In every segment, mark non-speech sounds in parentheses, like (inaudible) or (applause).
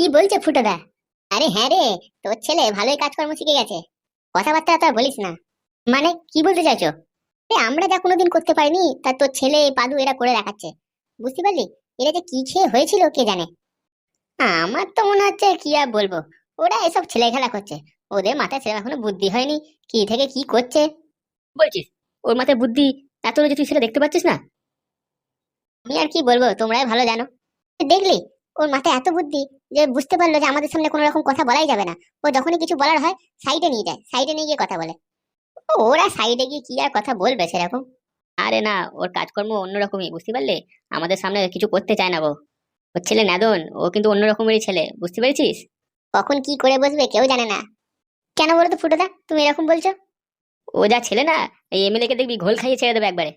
কি বলছে ফুটোদা আরে হ্যাঁ রে, তোর ছেলে ভালোই কাজকর্ম শিখে গেছে। কথাবার্তা তো বলিস না। মানে কি বলতে চাইছো? আমরা যা কোনোদিন করতে পারিনি, তা তোর ছেলে পাদু এরা করে দেখাচ্ছে। বুঝতে পারলি? এরা যে কি খেয়ে হয়েছিল, কে জানে? আমার তো মনে হচ্ছে কি আর বলব। ওরা এসব ছেলে খেলা করছে। ওদের মাথায় ছেলে এখনও বুদ্ধি হয়নি। কি থেকে কি করছে? বলছিস, ওর মাথায় বুদ্ধি এত রয়েছে তুই সেটা দেখতে পাচ্ছিস না? আমি আর কি বলব, তোমরাই ভালো জানো। দেখলি? ওর মাথায় এত বুদ্ধি যে বুঝতে পারল যে আমাদের সামনে কোনো রকম কথা বলাই যাবে না। ও যখনই কিছু বলার হয় সাইডে নিয়ে যায় সাইডে নিয়ে গিয়ে কথা বলে। ওরা সাইডে গিয়ে কি আর কথা বলবে সেরকম? আরে না ওর কাজকর্ম অন্যরকমই বুঝতে পারলে? আমাদের সামনে কিছু করতে চায় না গো। ওর ছেলে নাদন ও কিন্তু অন্যরকমেরই ছেলে বুঝতে পেরেছিস? কখন কি করে বসবে কেউ জানে না। কেন বলো তো ফুটোদা তুমি এরকম বলছো? ও যা ছেলে না এই এমএলএ কে দেখবি ঘোল খাইয়ে ছেড়ে দেবে একবারে।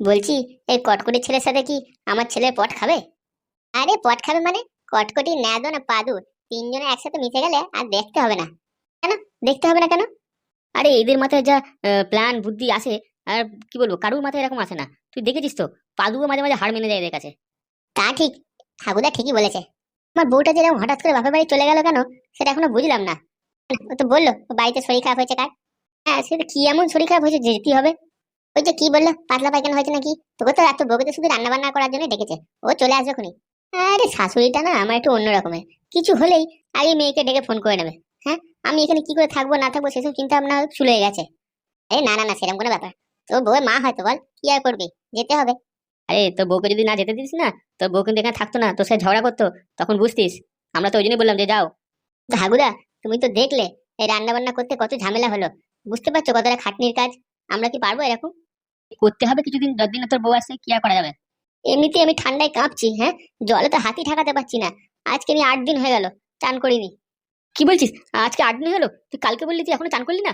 বলছি এই কটকটির ছেলের সাথে কি আমার ছেলে পট খাবে? আরে পট খাবে মানে? কটকটি ন্যাদো না পাদু তিনজনে একসাথে মিশে গেলে আর দেখতে হবে না। কেন? দেখতে হবে না কেন? আরে এদের মাথায় যা প্ল্যান বুদ্ধি আসে, আর কি বলব, কারুর মাথায় এরকম আসে না। তুই দেখেছিস তো? পাদুও মাঝে মাঝে হার মেনে যায় এদের কাছে। তা ঠিক, ঠাকুরদা ঠিকই বলেছে। আমার বউটা যেরকম হঠাৎ করে বাপের বাড়ি চলে গেল কেন, সেটা এখনও বুঝলাম না। ও তো বলল বাড়িতে শরীর খারাপ হয়েছে কার? হ্যাঁ সেটা কি এমন শরীর খারাপ হয়েছে যেতেই হবে? ওই যে কি বলল, পাতলা পায়খানা হয়েছে নাকি? তোকে তো রাত বউকে তো শুধু রান্না বান্না করার জন্য ডেকেছে। ও চলে আসবে খুনি আরে শাশুড়িটা না আমার একটু অন্য রকমের। কিছু হলেই আগে মেয়েকে ডেকে ফোন করে নেবে হ্যাঁ? আমি এখানে কি করে থাকব, না থাকব সেসব চিন্তা ভাবনা চলে গেছে। এই না না না, সেরকম কোনো ব্যাপার। তো বউয়ের মা হয়তো বল, কি আর করবি? যেতে হবে। আরে তোর বউকে যদি না যেতে দিস না, তোর বউ কিন্তু এখানে থাকতো না, তোর সাথে ঝগড়া করতো, তখন বুঝতিস। আমরা তো ওই জন্যই বললাম যে যাও। হাগুদা তুমি তো দেখলে, এই রান্না বান্না করতে কত ঝামেলা হলো। বুঝতে পারছ কতটা খাটনির কাজ? আমরা কি পারব এরকম? করতে হবে কিছুদিন, যতদিন তোর বউ আসছে কি আর করা যাবে? এমনিতে আমি ঠান্ডায় কাঁপছি হ্যাঁ? জলে তো হাতি ঠাকাতে পারছি না। আজকে নিয়ে আট দিন হয়ে গেল চান করিনি। কি বলছিস? আজকে আট দিন হলো? তুই কালকে বললি তুই এখনও চান করলি না?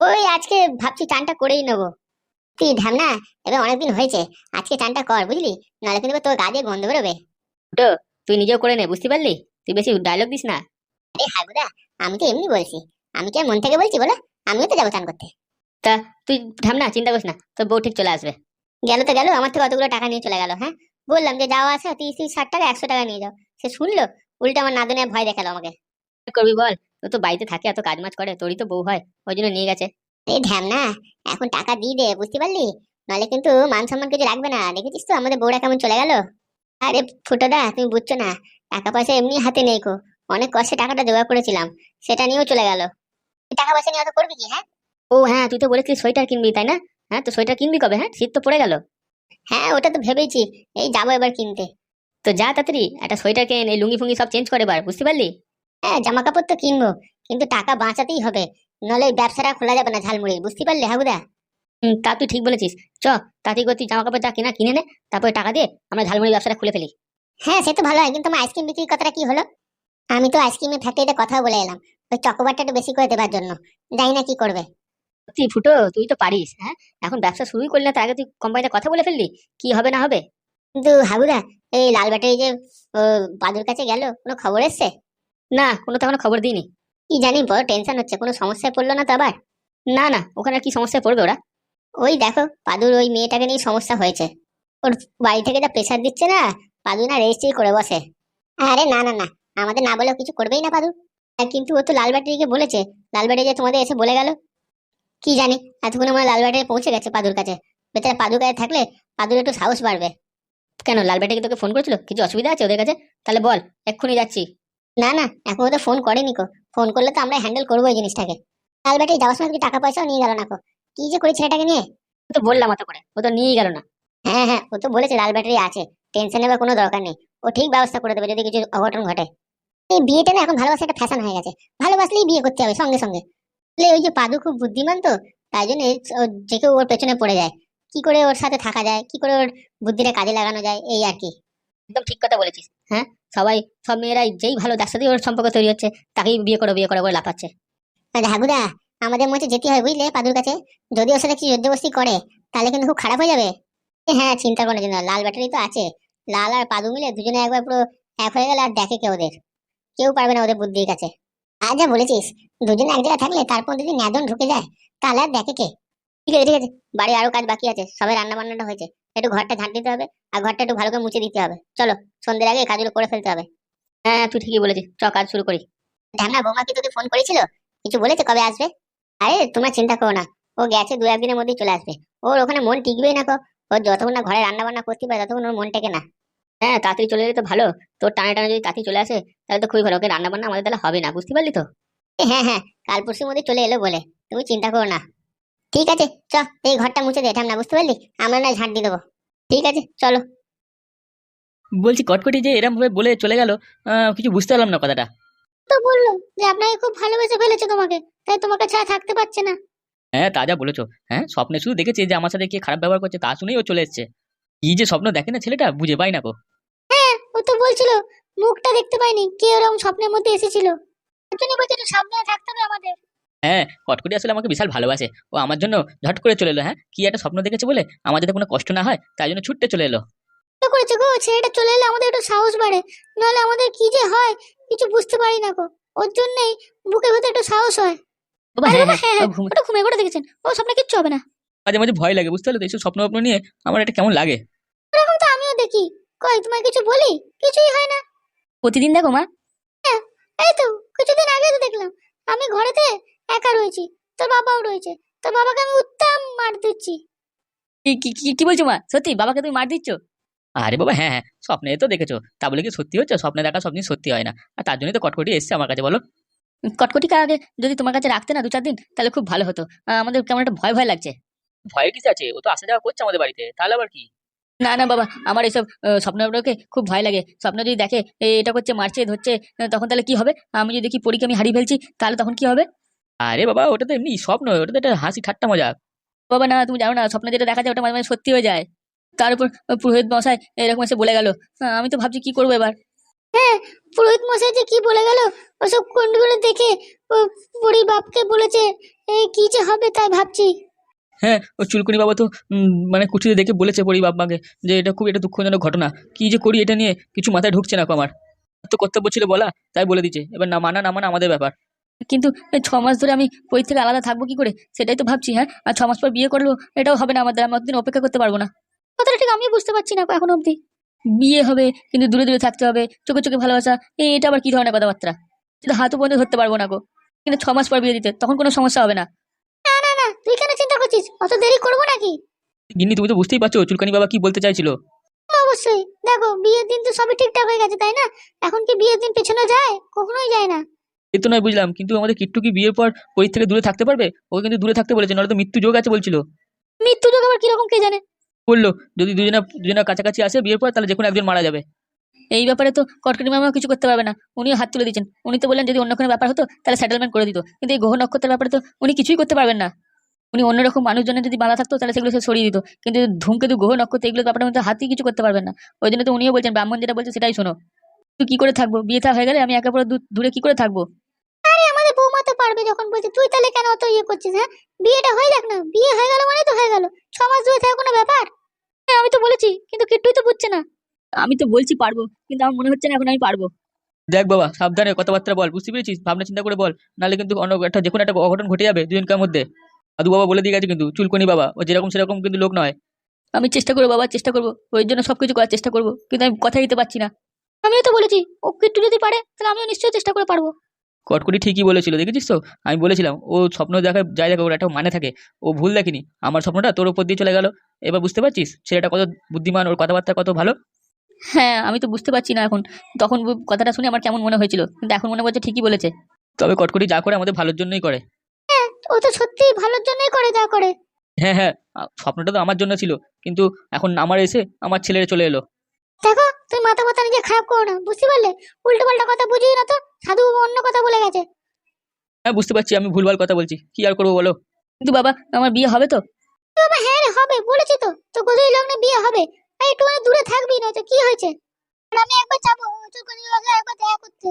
ওই আজকে ভাবছি চানটা করেই নেব। তুই ঢামনা এবার অনেকদিন হয়েছে। আজকে চানটা কর বুঝলি? নাহলে কিন্তু তোর গা দিয়ে গন্ধ বেরোবে। তো তুই নিজেও করে নে বুঝতে পারলি? তুই বেশি ডায়লগ দিস না। আরে হাগুদা আমি তো এমনি বলছি। আমি কি মন থেকে বলছি বলো? আমিও তো যাব চান করতে। তা তুই থাম না চিন্তা করিস না। তোর বউ ঠিক চলে আসবে। গেল তো গেল, আমার থেকে অতগুলো টাকা নিয়ে চলে গেল হ্যাঁ? বললাম যে যাওয়া আছে, তিরিশ তিরিশ ষাট টাকা, একশো টাকা নিয়ে যাও। সে শুনলো, উল্টো আমার নাদনে ভয় দেখাল আমাকে। করবি বল? ও তো বাড়িতে থাকে, এত কাজ মাজ করে, তোরই তো বউ হয়, ওই জন্য নিয়ে গেছে। এই ঢ্যাম না, এখন টাকা দিয়ে দে, বুঝতে পারলি? নাহলে কিন্তু মান সম্মান কিছু রাখবে না, দেখেছিস তো আমাদের বউরা কেমন চলে গেল? আরে ফুটোদা তুমি বুঝছ না, টাকা পয়সা এমনি হাতে নেই কো, অনেক কষ্টে টাকাটা জোগাড় করেছিলাম, সেটা নিয়েও চলে গেল। টাকা পয়সা নিয়ে অত করবি কি হ্যাঁ? ও হ্যাঁ তুই তো বলেছিস সোয়েটার কিনবি, তাই না? হ্যাঁ তো সোয়েটার কিনবি কবে? হ্যাঁ শীত তো পড়ে গেল। হ্যাঁ ওটা তো ভেবেছি। এই যাব এবার কিনতে। তো যা তাড়াতাড়ি একটা সোয়েটার কেন এই লুঙ্গি ফুঙ্গি সব চেঞ্জ করে বার বুঝতে পারলি? হ্যাঁ জামা কাপড় তো কিনবো কিন্তু টাকা বাঁচাতেই হবে নাহলে ওই ব্যবসাটা খোলা যাবে না ঝালমুড়ি বুঝতে পারলি হাগুদা? হুম, তা তুই ঠিক বলেছিস। চ তাড়াতাড়ি করে তুই জামা কাপড় যা কিনা কিনে নে তারপরে টাকা দিয়ে আমরা ঝালমুড়ি ব্যবসাটা খুলে ফেলি। হ্যাঁ সে তো ভালো হয় কিন্তু আমার আইসক্রিম বিক্রির কথাটা কি হলো? আমি তো আইসক্রিমের ফ্যাক্টরিতে কথা বলে এলাম ওই চকোবারটা একটু বেশি করে দেবার জন্য জানি না কি করবে। তুই ফুটো তুই তো পারিস হ্যাঁ? এখন ব্যবসা শুরুই করলি না তার আগে তুই কোম্পানিতে কথা বলে ফেললি কি হবে না হবে? কিন্তু হাবুদা এই লাল ব্যাটারি যে বাদুর কাছে গেল কোনো খবর এসছে? না কোনো তো এখনও খবর দিইনি। কি জানি বড় টেনশন হচ্ছে কোনো সমস্যায় পড়ল না তো আবার? না না ওখানে কি সমস্যায় পড়বে ওরা? ওই দেখো পাদুর ওই মেয়েটাকে নিয়ে সমস্যা হয়েছে। ওর বাড়ি থেকে যা প্রেশার দিচ্ছে না পাদু না রেজিস্ট্রি করে বসে। আরে না না না আমাদের না বলেও কিছু করবেই না পাদু আর কিন্তু ও তো লাল ব্যাটারিকে বলেছে লাল ব্যাটারি যে তোমাদের এসে বলে গেল কি জানি, এতক্ষণ আমার লাল ব্যাটারি পৌঁছে গেছে পাদুর কাছে। বেচারা পাদুর কাছে থাকলে পাদুর একটু সাহস বাড়বে। কেন লাল ব্যাটাকে তোকে ফোন করেছিল? কিছু অসুবিধা আছে ওদের কাছে? তাহলে বল, এক্ষুনি যাচ্ছি। না না, এখন তো ফোন করেনি কো। ফোন করলে তো আমরা হ্যান্ডেল করব এই জিনিসটাকে। লাল ব্যাটারি যাওয়ার সময় টাকা পয়সাও নিয়ে গেল না কো। কি যে করে ছেলেটাকে নিয়ে? ও তো বললাম অত করে, ও তো নিয়েই গেল না। হ্যাঁ হ্যাঁ ও তো বলেছে লাল ব্যাটারি আছে টেনশন নেবার কোনো দরকার নেই। ও ঠিক ব্যবস্থা করে দেবে যদি কিছু অঘটন ঘটে। এই বিয়েটা না এখন ভালোবাসা একটা ফ্যাশন হয়ে গেছে। ভালোবাসলেই বিয়ে করতে হবে সঙ্গে সঙ্গে। ওই যে পাদু খুব বুদ্ধিমান তো তাই জন্য যে কেউ ওর পেছনে পড়ে যায়। কি করে ওর সাথে থাকা যায়? কি করে ওর বুদ্ধিটা কাজে লাগানো যায়? এই আর কি। একদম ঠিক কথা বলেছিস। হ্যাঁ? সবাই সব মেয়েরাই যেই ভালো যার সাথেই ওর সম্পর্ক তৈরি হচ্ছে তাকেই বিয়ে করো বিয়ে করো করে লাফাচ্ছে। আর হাগুদা আমাদের মধ্যে যেতে হয় বুঝলে পাদুর কাছে? যদি ওর সাথে কি জোরজবস্তি করে তাহলে কিন্তু খুব খারাপ হয়ে যাবে। হ্যাঁ চিন্তা করার জন্য লাল ব্যাটারি তো আছে। লাল আর পাদু মিলে দুজনে একবার পুরো এক হয়ে গেলে আর দেখে কেউ ওদের। কেউ পারবে না ওদের বুদ্ধির কাছে। আর যা বলেছিস দুজনে এক জায়গায় থাকলে তারপর যদি ন্যাদন ঢুকে যায়, তাহলে আর দেখে কে? ঠিক আছে ঠিক আছে বাড়ি আরও কাজ বাকি আছে সবাই রান্না বান্নাটা হয়েছে, একটু ঘরটা ঝাঁট দিতে হবে, আর ঘরটা একটু ভালো করে মুছে দিতে হবে, চলো, সন্ধ্যের আগে কাজগুলো করে ফেলতে হবে। হ্যাঁ তুই ঠিকই বলেছিস, চ, কাজ শুরু করি। ঢ্যামনা বৌমা কি তোকে ফোন করেছিল? কিছু বলেছে কবে আসবে? আরে, তোমরা চিন্তা করো না, ও গেছে দু একদিনের মধ্যেই চলে আসবে, ওর ওখানে মন টিকবেই না কো ওর যতক্ষণ না ঘরে রান্না বান্না করতে পারে, ততক্ষণ ওর মন টেকে না। হ্যাঁ তাড়াতাড়ি চলে এলে তো ভালো। তোর টানে টানে যদি তাড়াতাড়ি চলে আসে তাহলে তো খুবই ভালো। ওকে রান্না বান্না আমাদের তাহলে হবে না বুঝতে পারলি তো? হ্যাঁ হ্যাঁ কাল পরশুর মধ্যে চলে এলো বলে। তুমি চিন্তা করো না। ঠিক আছে চ এই ঘরটা মুছে দে ঢ্যামনা বুঝতে পারলি? আমরা না ঝাঁট দিয়ে দেবো। ঠিক আছে চলো। বলছি কটকটি যে এরম ভাবে বলে চলে গেল কিছু বুঝতে পারলাম না কথাটা। তো বলল যে আপনাকে খুব ভালোবেসে ফেলেছে তোমাকে তাই তোমাকে ছাড়া থাকতে পারছে না। হ্যাঁ তা যা বলেছ। হ্যাঁ স্বপ্নে শুধু দেখেছে যে আমার সাথে কে খারাপ ব্যবহার করছে তা শুনেই ও চলে এসছে। কি যে স্বপ্ন দেখে না ছেলেটা বুঝে পাই না গো। তো বলছিল মুখটা দেখতে পাইনি কে ওরকম স্বপ্নের মধ্যে এসেছিল। তার জন্য বলছে একটু থাকতে হবে আমাদের। হ্যাঁ কটকটি আসলে আমাকে বিশাল ভালোবাসে। ও আমার জন্য ঝট করে চলে এলো হ্যাঁ? কি একটা স্বপ্ন দেখেছে বলে? আমার যাতে কোনো কষ্ট না হয় তাই জন্য ছুটতে চলে এলো। তো করেছে গো ছেলেটা চলে এলে আমাদের একটু সাহস বাড়ে। নাহলে আমাদের কি যে হয় কিছু বুঝতে পারি না গো। ওর জন্যই বুকের ভেতরে একটু সাহস হয়। বাবা, আরে হ্যাঁ বাবা, হ্যাঁ হ্যাঁ, ও ঘুম- ওটা ঘুমিয়ে পড়ে দেখেছেন। ও স্বপ্নে কিচ্ছু হবে না। মাঝে মাঝে ভয় লাগে বুঝতে পারল তো এইসব স্বপ্ন স্বপ্ন নিয়ে আমার এটা কেমন লাগে? এরকম তো আমিও দেখি। কই তোমায় কিছু বলি? কিছুই হয় না। প্রতিদিন দেখো মা। এই তো কিছুদিন আগে তো দেখলাম। আমি ঘরেতে একা রয়েছি তোর বাবাও রয়েছে। তোর বাবাকে আমি উত্তম মার দিচ্ছি। কি কি কি- কি বলছো মা? সত্যি বাবাকে তুমি মার দিচ্ছ? আরে বাবা হ্যাঁ হ্যাঁ স্বপ্নে তো দেখেছ। তা বলে কি সত্যি হচ্ছে? স্বপ্নে দেখা স্বপ্ন সত্যি হয় না। আর তার জন্যই তো কটকটি এসছে আমার কাছে বলো। কটকটিকে আগে? যদি তোমার কাছে রাখতে না দু চার দিন তাহলে খুব ভালো হতো। আহ, আমাদের কেমন একটা ভয় ভয় লাগছে। ভয় কিছু আছে? ও তো আসা যাওয়া করছে আমাদের বাড়িতে। তাহলে আবার কি? না না বাবা আমার এইসব আহ, স্বপ্নগুলোকে খুব ভয় লাগে। স্বপ্ন যদি দেখে এ, এটা করছে মারছে ধরছে তখন তাহলে কি হবে? আমি যদি দেখি পরীকে আমি হারিয়ে ফেলছি তাহলে তখন কি হবে? আরে বাবা ওটা তো এমনি স্বপ্ন ওটা তো একটা হাসি ঠাট্টা মজা। বাবা না তুমি জানো না স্বপ্নে যেটা দেখা যায় ওটা মাঝে মাঝে সত্যি হয়ে যায়। তার উপর পুরোহিত মশাই এরকম এসে বলে গেল আমি তো ভাবছি কি করব এবার? হ্যাঁ পুরোহিত মশাই যে কি বলে গেল ওসব কোনগুলো দেখে বুড়ি বাপকে বলেছে কি যে হবে তাই ভাবছি। হ্যাঁ ও চুলকুনি বাবা তো মানে কুঠিতে দেখে বলেছে পরি বাপ মাকে যে এটা খুব একটা দুঃখজনক ঘটনা। কি যে করি এটা নিয়ে কিছু মাথায় ঢুকছে না আমার। তো কর্তব্য ছিল বলা তাই বলে দিচ্ছে এবার না মানা না মানা আমাদের ব্যাপার। কিন্তু এই ছ মাস ধরে আমি পরীর থেকে আলাদা থাকব কি করে? সেটাই তো ভাবছি হ্যাঁ? আর ছ মাস পর বিয়ে করলেও এটাও হবে না আমাদের আমি অতদিন অপেক্ষা করতে পারব না। কথাটা ঠিক আমিও বুঝতে পারছি না এখন অবধি। বিয়ে হবে কিন্তু দূরে দূরে থাকতে হবে চোখে চোখে ভালোবাসা এই এটা আবার কি ধরনের কথাবার্তা? সেটা হাতও পর্যন্ত ধরতে পারব না গো কিন্তু ছ মাস পর বিয়ে দিতে তখন কোনো সমস্যা হবে না। না না না তুই কেন চিন্তা করছিস অত দেরি করব নাকি? গিন্নি তুমি তো বুঝতেই পারছ চুলকানি বাবা কি বলতে চাইছিল। অবশ্যই। দেখো বিয়ের দিন তো সবই ঠিকঠাক হয়ে গেছে তাই না? এখন কি বিয়ের দিন পেছনে যায়? কখনোই যায় না। এ তো নয় বুঝলাম। কিন্তু আমাদের কিট্টু কি বিয়ের পর পরি থেকে দূরে থাকতে পারবে? ও কিন্তু দূরে থাকতে বলেছে নাহলে তো মৃত্যু যোগ আছে বলছিল। মৃত্যু যোগ আবার কীরকম কে জানে? বলল যদি দুজনে দুজনের কাছাকাছি আসে বিয়ের পর তাহলে যে কোনো একজন মারা যাবে। এই ব্যাপারে তো কটকটি মামা কিছু করতে পারবে না। উনিও হাত তুলে দিচ্ছেন উনি তো বললেন যদি অন্য কোনো ব্যাপার হতো তাহলে সেটেলমেন্ট করে দিত। কিন্তু এই গ্রহ নক্ষত্রের ব্যাপারে তো উনি কিছুই করতে পারবেন না। উনি অন্যরকম মানুষজনের যদি বাধা থাকতো তাহলে সেগুলো সে সরিয়ে দিত। কিন্তু ধূমকেতু গ্রহ নক্ষত্র এগুলো ব্যাপারে মধ্যে হাতই কিছু করতে পারবেন না। ওই জন্য তো উনিও বলছেন ব্রাহ্মণ যেটা বলছে সেটাই শোনো। তুই কি করে থাকব? বিয়ে থা হয়ে গেলে আমি একে পরে দূরে কি করে থাকব? আরে আমাদের বৌমা তো পারবে যখন বলছে তুই তাহলে কেন অত ইয়ে করছিস হ্যাঁ? বিয়েটা হয়ে যাক না বিয়ে হয়ে গেল মানে তো হয়ে গেল। ছ মাস ধরে থাকা কোনো ব্যাপার? হ্যাঁ আমি তো বলেছি কিন্তু কিট্টুই তো বুঝছে না। আমি তো বলছি পারব কিন্তু আমার মনে হচ্ছে না এখন আমি পারব। দেখ বাবা সাবধানে কথাবার্তা বল বুঝতে পেরেছিস? ভাবনা চিন্তা করে বল নাহলে কিন্তু অন্য একটা যে কোনো একটা অঘটন ঘটে যাবে দুজনকার মধ্যে। সাধু বাবা বলে দিয়ে গেছে কিন্তু চুলকনি বাবা ও যেরকম সেরকম কিন্তু লোক নয়। আমি চেষ্টা করব বাবা চেষ্টা করব ওই জন্য সবকিছু করার চেষ্টা করব কিন্তু আমি কথা দিতে পারছি না। আমিও তো বলেছি ও কিট্টু যদি পারে তাহলে আমিও নিশ্চয়ই চেষ্টা করে পারব। কটকটি ঠিকই বলেছিল দেখেছিস তো? আমি বলেছিলাম ও স্বপ্ন দেখা যাই দেখে ওর একটা মানে থাকে ও ভুল দেখেনি। আমার স্বপ্নটা তোর উপর দিয়ে চলে গেল। এবার বুঝতে পারছিস ছেলেটা কত বুদ্ধিমান ওর কথাবার্তা কত ভালো? হ্যাঁ আমি তো বুঝতে পারছি না এখন। তখন কথাটা শুনে আমার কেমন মনে হয়েছিল কিন্তু এখন মনে হচ্ছে ঠিকই বলেছে। তবে কটকটি যা করে আমাদের ভালোর জন্যই করে। ও তো সত্যি ভালোর জন্যই করে যা করে। হ্যাঁ হ্যাঁ আ, স্বপ্নটা তো আমার জন্য ছিল কিন্তু এখন আমার এসে আমার ছেলেরা চলে এলো। দেখো তুই মাথা মাথা নিজে খারাপ করো না বুঝতে পারলে? উল্টো পাল্টা কথা বুঝিয়ে না তো সাধু বাবা অন্য কথা বলে গেছে। হ্যাঁ বুঝতে পারছি আমি ভুলভাল কথা বলছি কি আর করব বলো? কিন্তু বাবা আমার বিয়ে হবে তো? বাবা হ্যাঁ রে হবে বলেছি তো তো গোদরি লগ্নে বিয়ে হবে? আর একটু মানে দূরে থাকবি না তো কি হয়েছে? আর আমি একবার যাব চুলকানি লগ্নে একবার দেখা করতে।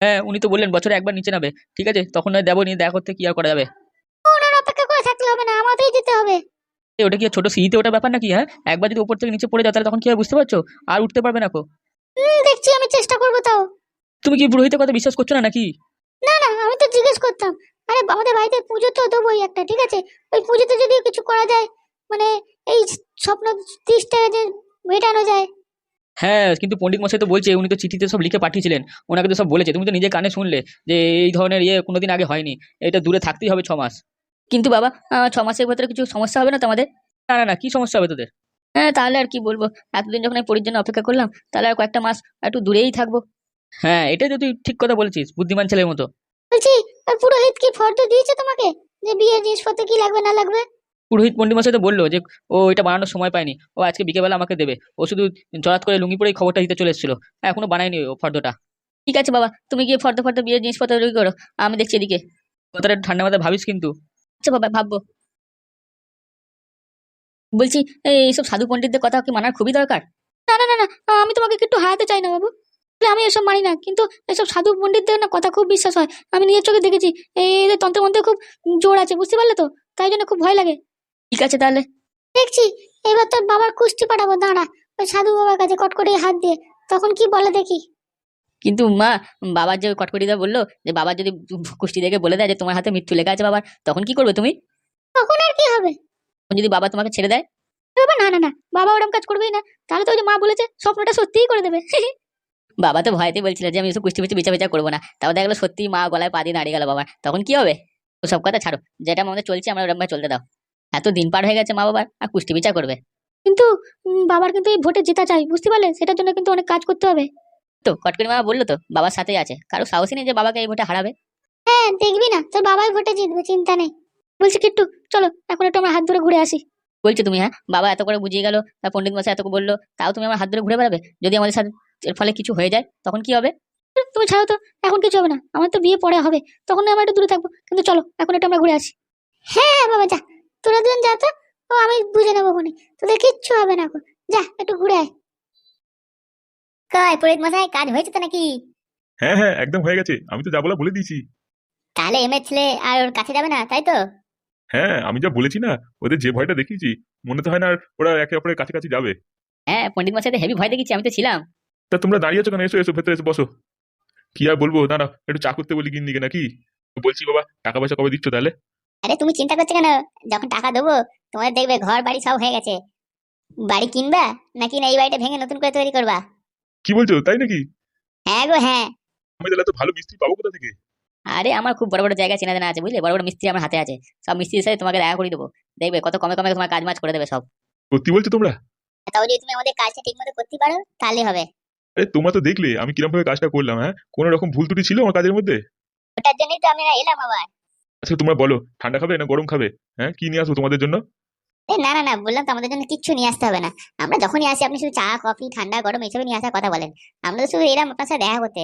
হ্যাঁ উনি তো বললেন বছরে একবার নিচে নাবে ঠিক আছে তখন নয় দেবো নিয়ে দেখা করতে কি আর করা যাবে? ওনার অপেক্ষা করে হবে না আমাদেরই যেতে হবে। এ, ওটা কি ছোট সিঁড়িতে ওটা ব্যাপার নাকি হ্যাঁ? একবার যদি উপর থেকে নিচে পড়ে যাও তাহলে তখন কি আর বুঝতে পারছ? আর উঠতে পারবে না কো। হুম, দেখছি আমি চেষ্টা করব তাও। তুমি কি পুরোহিতের কথা বিশ্বাস করছ না নাকি? না না আমি তো জিজ্ঞেস করতাম। আরে আমাদের বাড়িতে পুজো তো দেবোই একটা ঠিক আছে? ওই পুজোতে যদি কিছু করা যায় মানে এই স্বপ্ন দৃষ্টিটা যে মেটানো যায় হ্যাঁ কিন্তু পণ্ডিত মশাই তো বলছে উনি তো চিঠিতে সব লিখে পাঠিয়েছিলেন ওনাকে তো সব বলেছে তুমি তো নিজে কানে শুনলে যে এই ধরনের ইয়ে কোনোদিন আগে হয়নি এটা দূরে থাকতেই হবে ছ মাস। কিন্তু বাবা ছ মাসের ভেতরে কিছু সমস্যা হবে না তো আমাদের না না না কি সমস্যা হবে তোদের? হ্যাঁ তাহলে আর কি বলব এতদিন যখন আমি পরীর জন্য অপেক্ষা করলাম তাহলে আর কয়েকটা মাস একটু দূরেই থাকব। হ্যাঁ এটা তো তুই ঠিক কথা বলেছিস বুদ্ধিমান ছেলের মতো। বলছি পুরোহিত কি ফর্দ দিয়েছে তোমাকে? যে বিয়ের জিনিসপত্র কি লাগবে না লাগবে? পুরোহিত পণ্ডিত মশাই তো বলল যে ও এটা বানানোর সময় পায়নি। ও আজকে বিকেলবেলা আমাকে দেবে। ও শুধু জড়াত করে লুঙ্গি পরেই খবরটা দিতে চলে এসেছিল। এখনও বানায়নি ও ফর্দটা। ঠিক আছে বাবা তুমি গিয়ে ফর্দ ফর্দ বিয়ের জিনিসপত্র রেডি করো। আমি দেখছি এদিকে। কথাটা একটু ঠান্ডা মাথায় ভাবিস কিন্তু। আচ্ছা বাবা ভাববো। বলছি এইসব সাধু পণ্ডিতদের কথা কি মানার খুবই দরকার? না না না না আমি তোমাকে একটু হারাতে চাই না বাবু। আমি এসব মানি না কিন্তু এসব সাধু পণ্ডিতদের না কথা খুব বিশ্বাস হয়। আমি নিজের চোখে দেখেছি। এই এদের তন্ত্র মন্ত্রে খুব জোর আছে বুঝতে পারলে তো? তাই জন্য খুব ভয় লাগে। ঠিক আছে তাহলে। দেখছি এবার তোর বাবার কুস্তি পাঠাবো দাঁড়া। ওই সাধু বাবার কাছে কটকটি হাত দিয়ে তখন কি বলে দেখি? কিন্তু মা বাবার যে কটকটি কটকটিদা বলল যে বাবা যদি কুস্তি দেখে বলে দেয় যে তোমার হাতে মৃত্যু লেখা আছে বাবার তখন কি করবে তুমি? তখন আর কি হবে? যদি বাবা তোমাকে ছেড়ে দেয়? বাবা না না না বাবা ওরকম কাজ করবেই না। তাহলে তো ওই যে মা বলেছে স্বপ্নটা সত্যিই করে দেবে। (laughs) বাবা তো ভয়তেই বলছিল যে আমি এসব কুষ্টি পিছু বিচা বিচা করব না। তাও দেখা গেলো সত্যি মা গলায় পা দিয়ে দাঁড়িয়ে গেল বাবার। তখন কি হবে? ওসব কথা ছাড়ো। যেটা আমাদের চলছে আমরা ওরকম চলতে দাও। এত দিন পার হয়ে গেছে মা বাবার আর কুষ্টি বিচার করবে। কিন্তু বাবার কিন্তু এই ভোটে জেতা চাই বুঝতে পারলে? সেটার জন্য কিন্তু অনেক কাজ করতে হবে। তো কটকরি মা বলল তো বাবার সাথেই আছে। কারও সাহসই নেই যে বাবাকে এই ভোটে হারাবে। হ্যাঁ দেখবি না তোর বাবাই ভোটে জিতবে চিন্তা নেই। বলছি কিট্টু চলো এখন একটু আমরা হাত ধরে ঘুরে আসি। বলছো তুমি হ্যাঁ? বাবা এত করে বুঝিয়ে গেল তা পণ্ডিত মশাই এত বলল তাও তুমি আমার হাত ধরে ঘুরে বেড়াবে? যদি আমাদের সাথে এর ফলে কিছু হয়ে যায় তখন কি হবে? তুমি ছাড়ো তো এখন কিছু হবে না আমার তো বিয়ে পরে হবে তখন আমরা একটু দূরে থাকব। কিন্তু চলো এখন একটু আমরা ঘুরে আসি। হ্যাঁ বাবা যা। তোরা দুজন যা তো ও আমি বুঝে নেব কোনে তোদের কিচ্ছু হবে না এখন যা একটু ঘুরে আয়। কয় পুরোহিত মশাই কাজ হয়েছে তো নাকি? হ্যাঁ হ্যাঁ একদম হয়ে গেছে। আমি তো যা বলা বলে দিয়েছি। তাহলে এমের ছেলে আর ওর কাছে যাবে না তাই তো? হ্যাঁ আমি যা বলেছি না ওদের যে ভয়টা দেখিয়েছি মনে তো হয় না আর ওরা একে অপরের কাছাকাছি যাবে। হ্যাঁ পণ্ডিত মশাই হেভি ভয় দেখেছি আমি তো ছিলাম। তা তোমরা দাঁড়িয়ে আছো কেন? এসো এসো ভেতরে এসে বসো। কি আর বলব? দাঁড়া একটু চা করতে বলি গিন্দিকে নাকি? বলছি বাবা টাকা পয়সা কবে দিচ্ছ তাহলে? আরে তুমি চিন্তা করছ কেন? যখন টাকা দেবো তোমাদের দেখবে ঘর বাড়ি সব হয়ে গেছে। বাড়ি কিনবা নাকি না এই বাড়িটা ভেঙে নতুন করে তৈরি করবা? কি বলছো? তাই নাকি? হ্যাঁ গো হ্যাঁ। আমি তাহলে তো ভালো মিস্ত্রি পাবো কোথা থেকে? আরে আমার খুব বড় বড় জায়গা চেনা জানা আছে বুঝলে? বড় বড় মিস্ত্রি আমার হাতে আছে। সব মিস্ত্রির সাথে তোমাকে দেখা করে দেবো। দেখবে কত কমে কমে তোমার কাজ মাজ করে দেবে সব। সত্যি বলছো তোমরা? তাও যদি তুমি আমাদের কাজটা ঠিক মতো করতে পারো তাহলে হবে। আরে তোমরা তো দেখলে আমি কিরম ভাবে কাজটা করলাম হ্যাঁ? কোনো রকম ভুল ত্রুটি ছিল আমার কাজের মধ্যে? ওটার জন্যই তো আমি এলাম আবার। আচ্ছা তোমরা বলো ঠান্ডা খাবে না গরম খাবে? হ্যাঁ কি নিয়ে আসব তোমাদের জন্য? এ না না না বললাম তো আমাদের জন্য কিচ্ছু নিয়ে আসতে হবে না। আমরা যখনই আসি আপনি শুধু চা কফি ঠান্ডা গরম এসব নিয়ে আসার কথা বলেন। আমরা তো শুধু এলাম আপনার সাথে দেখা করতে।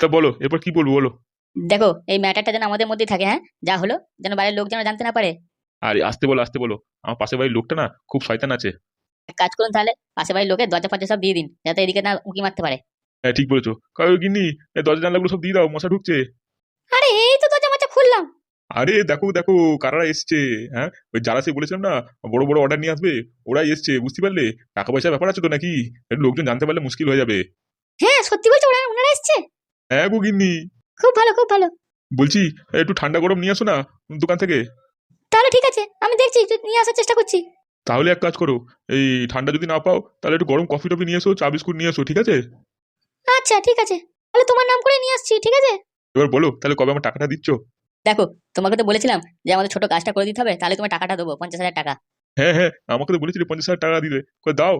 তা বলো এরপর কি বলব বলো? দেখো এই ম্যাটারটা যেন আমাদের মধ্যেই থাকে হ্যাঁ? যা হলো যেন বাইরের লোক যেন জানতে না পারে। আরে আসতে বলো আসতে বলো। আমার পাশের বাড়ির লোকটা না খুব শয়তান আছে। এক কাজ করুন তাহলে পাশে বাড়ির লোকে দরজা ফরজা সব দিয়ে দিন যাতে এদিকে না উঁকি মারতে পারে। হ্যাঁ ঠিক বলেছ। কারও গিন্নি এই দরজা জানলাগুলো সব দিয়ে দাও মশা ঢুকছে। আরে এই তো দরজা মাচা খুললাম। আরে দেখো দেখো কারা এসছে হ্যাঁ? ওই যারা সে বলেছিলাম না বড় বড় অর্ডার নিয়ে আসবে ওরাই এসছে বুঝতে পারলে? টাকা পয়সার ব্যাপার আছে তো নাকি? লোকজন জানতে পারলে মুশকিল হয়ে যাবে। হ্যাঁ সত্যি বলছো ওরা ওনারা এসছে? হ্যাঁ গো গিন্নি। খুব ভালো খুব ভালো। বলছি একটু ঠান্ডা গরম নিয়ে আসো না দোকান থেকে। তাহলে ঠিক আছে আমি দেখছি একটু নিয়ে আসার চেষ্টা করছি। তাহলে এক কাজ করো এই ঠান্ডা যদি না পাও তাহলে একটু গরম কফি টফি নিয়ে এসো চা বিস্কুট নিয়ে এসো ঠিক আছে? আচ্ছা ঠিক আছে। তাহলে তোমার নাম করে নিয়ে আসছি ঠিক আছে? এবার বলো তাহলে কবে আমার টাকাটা দিচ্ছ? দেখো তোমাকে তো বলেছিলাম যে আমাদের ছোট কাজটা করে দিতে হবে তাহলে তোমার টাকাটা দেবো পঞ্চাশ হাজার টাকা। হ্যাঁ হ্যাঁ আমাকে তো বলেছিলে পঞ্চাশ হাজার টাকা কই দাও।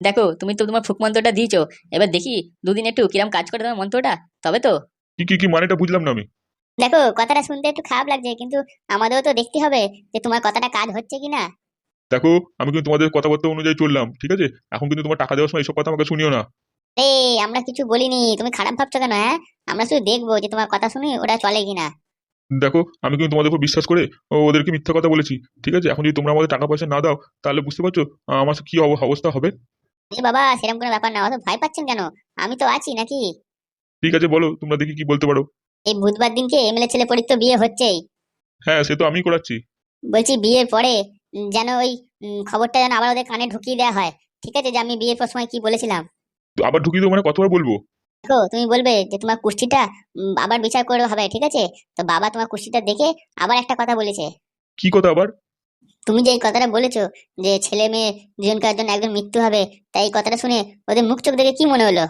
দেখো তুমি তো তোমার ফুক মন্ত্রটা দিয়েছ এবার দেখি দুদিন একটু কিরম কাজ করে তোমার মন্ত্রটা তবে তো। কি কি কি মানেটা বুঝলাম না আমি। দেখো কথাটা শুনতে একটু খারাপ লাগছে কিন্তু আমাদেরও তো দেখতে হবে যে তোমার কথাটা কাজ হচ্ছে কি না দেখো আমি কিন্তু তোমাদের কথাবার্তা অনুযায়ী চললাম ঠিক আছে? এখন কিন্তু তোমার টাকা দেওয়ার সময় এইসব কথা আমাকে শুনিও না। রে আমরা কিছু বলিনি তুমি খারাপ ভাবছ কেন হ্যাঁ? আমরা শুধু দেখব যে তোমার কথা শুনি ওটা চলে কিনা। দেখো আমি কিন্তু তোমাদের উপর বিশ্বাস করে ওদেরকে মিথ্যা কথা বলেছি। ঠিক আছে? এখন যদি তোমরা আমাদের টাকা পয়সা না দাও তাহলে বুঝতে পারছ আমার কি অবস্থা হবে? বাবা সেরকম কোনো ব্যাপার না। অত ভয় পাচ্ছেন কেন? আমি তো আছি নাকি? ঠিক আছে বলো তোমরা দেখি কি বলতে পারো। এই বুধবার দিনকে এমএলএ ছেলে পরীর তো বিয়ে হচ্ছেই। হ্যাঁ সে তো আমি করাচ্ছি। বলছি বিয়ের পরে যেন ওই খবরটা যেন আবার ওদের কানে ঢুকিয়ে দেওয়া হয়। ঠিক আছে যে আমি বিয়ের পর সময় কি বলেছিলাম? তো আবার ঢুকিয়ে দেবো মানে কতবার বলব? দেখো তুমি বলবে যে তোমার কুষ্টিটা আবার বিচার করে হবে ঠিক আছে? তো বাবা তোমার কুষ্টিটা দেখে আবার একটা কথা বলেছে। কি কথা আবার? তুমি যে এই কথাটা বলেছ যে ছেলে মেয়ে দুজনকার জন্য একজন মৃত্যু হবে তাই এই কথাটা শুনে ওদের মুখ চোখ দেখে কি মনে হলো?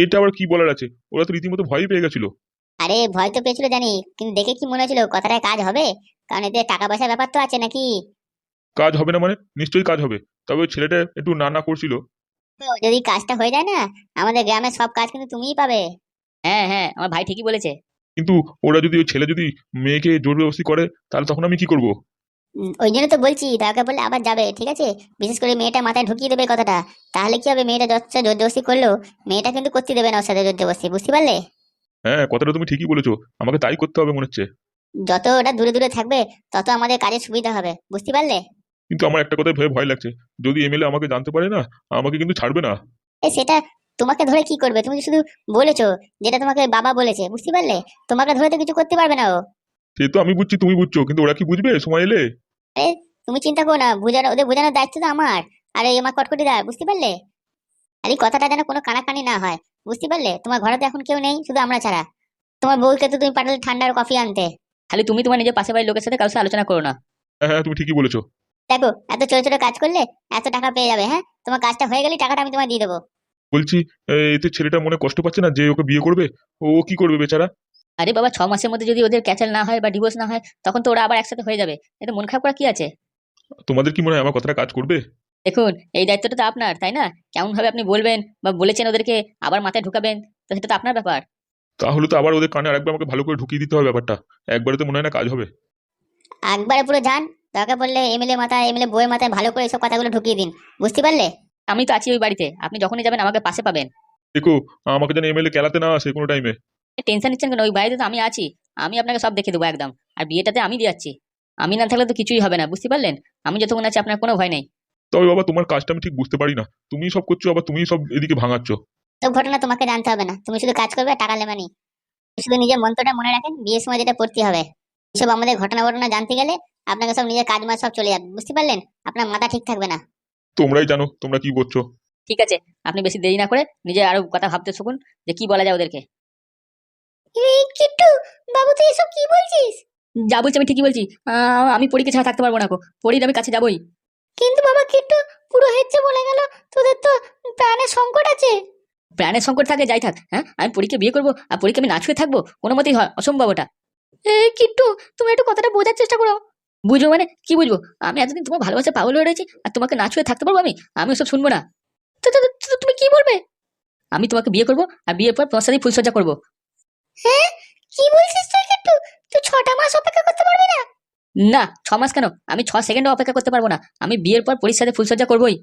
এটা আবার কি বলার আছে? ওরা তো রীতিমতো ভয়ই পেয়ে গেছিল। আরে ভয় তো পেয়েছিল জানি কিন্তু দেখে কি মনে হচ্ছিল কথাটা কাজ হবে? কারণ এতে টাকা পয়সার ব্যাপার তো আছে নাকি? কাজ হবে না মানে? নিশ্চয়ই কাজ হবে। তবে ওই ছেলেটা একটু না না করছিল। যদি কাজটা হয়ে যায় না আমাদের গ্রামের সব কাজ কিন্তু তুমিই পাবে। হ্যাঁ হ্যাঁ আমার ভাই ঠিকই বলেছে। কিন্তু ওরা যদি ওই ছেলে যদি মেয়েকে জোর ব্যবস্থা করে তাহলে তখন আমি কি করব? ওই জন্য তো বলছি দরকার বললে আবার যাবে ঠিক আছে? বিশেষ করে মেয়েটা মাথায় ঢুকিয়ে দেবে কথাটা। তাহলে কি হবে মেয়েটা যত জোর জবরদস্তি করলেও মেয়েটা কিন্তু করতে দেবে না ওর সাথে জোর জবরদস্তি বুঝতে পারলে? হ্যাঁ কথাটা তুমি ঠিকই বলেছ। আমাকে তাই করতে হবে মনে হচ্ছে। যত ওটা দূরে দূরে থাকবে তত আমাদের কাজে সুবিধা হবে বুঝতে পারলে? কিন্তু আমার একটা কথায় ভয়ে ভয় লাগছে। যদি এমএলএ আমাকে জানতে পারে না আমাকে কিন্তু ছাড়বে না। এ সেটা তোমাকে ধরে কি করবে? তুমি শুধু বলেছ যেটা তোমাকে বাবা বলেছে বুঝতে পারলে? তোমাকে ধরে তো কিছু করতে পারবে না ও। সে তো আমি বুঝছি তুমি বুঝছ কিন্তু ওরা কি বুঝবে? সময় এলে? তুমি চিন্তা করো না বুঝানো ওদের বোঝানোর দায়িত্ব তো আমার। আর এই আমার কটকটি দা বুঝতে পারলে? আর এই কথাটা যেন কোনো কানাকানি না হয় বুঝতে পারলে? তোমার ঘরে তো এখন কেউ নেই শুধু আমরা ছাড়া। তোমার বউকে তো তুমি পাঠালে ঠান্ডার কফি আনতে। খালি তুমি তোমার নিজের পাশে বাড়ির লোকের সাথে কারোর সাথে আলোচনা করো না। হ্যাঁ হ্যাঁ তুমি ঠিকই বলেছ। দেখো এত ছোট ছোট কাজ করলে এত টাকা পেয়ে যাবে হ্যাঁ? তোমার কাজটা হয়ে গেলে টাকাটা আমি তোমায় দিয়ে দেবো। বলছি এ, এতে ছেলেটা মনে কষ্ট পাচ্ছে না যে ওকে বিয়ে করবে? ও কি করবে বেচারা? আরে বাবা ছ মাসের মধ্যে যদি ওদের ক্যাচাল না হয় বা ডিভোর্স না হয় তখন তো ওরা আবার একসাথে হয়ে যাবে। এতে মন খারাপ করা কি আছে? তোমাদের কি মনে হয় আমার কথাটা কাজ করবে? দেখুন এই দায়িত্বটা তো আপনার তাই না? কেমন ভাবে আপনি বলবেন বা বলেছেন ওদেরকে আবার মাথায় ঢুকাবেন তো সেটা তো আপনার ব্যাপার। তাহলে তো আবার ওদের কানে আরেকবার আমাকে ভালো করে ঢুকিয়ে দিতে হবে ব্যাপারটা। একবারে তো মনে হয় না কাজ হবে। একবারে পুরো যান দরকার পড়লে এমএলএ মাথায় এমএলএ বইয়ের মাথায় ভালো করে সব কথাগুলো ঢুকিয়ে দিন। বুঝতে পারলে? আমি তো আছি ওই বাড়িতে। আপনি যখনই যাবেন আমাকে পাশে পাবেন। দেখো আমাকে যেন এমএলএ কেলাতে না আসে কোনো টাইমে টেনশন নিচ্ছেন কেন? ওই বাড়িতে তো আমি আছি। আমি আপনাকে সব দেখে দেবো একদম। আর বিয়েটাতে আমি দিয়াচ্ছি। আমি না থাকলে তো কিছুই হবে না বুঝতে পারলেন? আমি যতক্ষণ আছি আপনার কোনো ভয় নেই। তবে বাবা তোমার কাজটা আমি ঠিক বুঝতে পারি না। তুমি সব করছ আবার তুমি সব এদিকে ভাঙাচ্ছ। সব ঘটনা তোমাকে জানতে হবে না। তুমি শুধু কাজ করবে টাকা লেমানি শুধু নিজের মন্ত্রটা মনে রাখেন বিয়ের সময় যেটা পড়তে হবে। এসব আমাদের ঘটনা ঘটনা জানতে গেলে আপনাকে সব নিজের কাজ মাজ সব চলে যাবে বুঝতে পারলেন? আপনার মাথা ঠিক থাকবে না। তোমরাই জানো তোমরা কি করছ? ঠিক আছে আপনি বেশি দেরি না করে নিজে আরও কথা ভাবতে শুকুন যে কি বলা যায় ওদেরকে। কিট্টু বাবু তুই এসব কি বলছিস? যা বলছি আমি ঠিকই বলছি। আহ, আমি পরীকে ছাড়া থাকতে পারব না গো। পরীর আমি কাছে যাবোই। কিন্তু বাবা কিট্টু পুরো হেচ্ছে বলে গেল তোদের তো প্রাণের সংকট আছে। প্রাণের সংকট থাকে যাই থাক হ্যাঁ? আমি পরীকে বিয়ে করব আর পরীকে আমি না ছুঁয়ে থাকব কোনো মতেই হয় অসম্ভব ওটা। এ কিট্টু তুমি একটু কথাটা বোঝার চেষ্টা করো। বুঝব মানে? কি বুঝব? আমি এতদিন তোমার ভালোবাসা পাগল হয়ে রয়েছি আর তোমাকে না ছুঁয়ে থাকতে পারব আমি? আমি ওসব শুনব না। তুমি কি বলবে? আমি তোমাকে বিয়ে করব আর বিয়ের পর তোমার সাথে ফুলসজ্জা করব। হ্যাঁ? কি বলছিস তুই কিট্টু? তুই ছটা মাস অপেক্ষা করতে পারবি না? না ছ মাস কেন? আমি ছ সেকেন্ড অপেক্ষা করতে পারব না। আমি বিয়ের পর পরীর সাথে ফুলসজ্জা করবোই।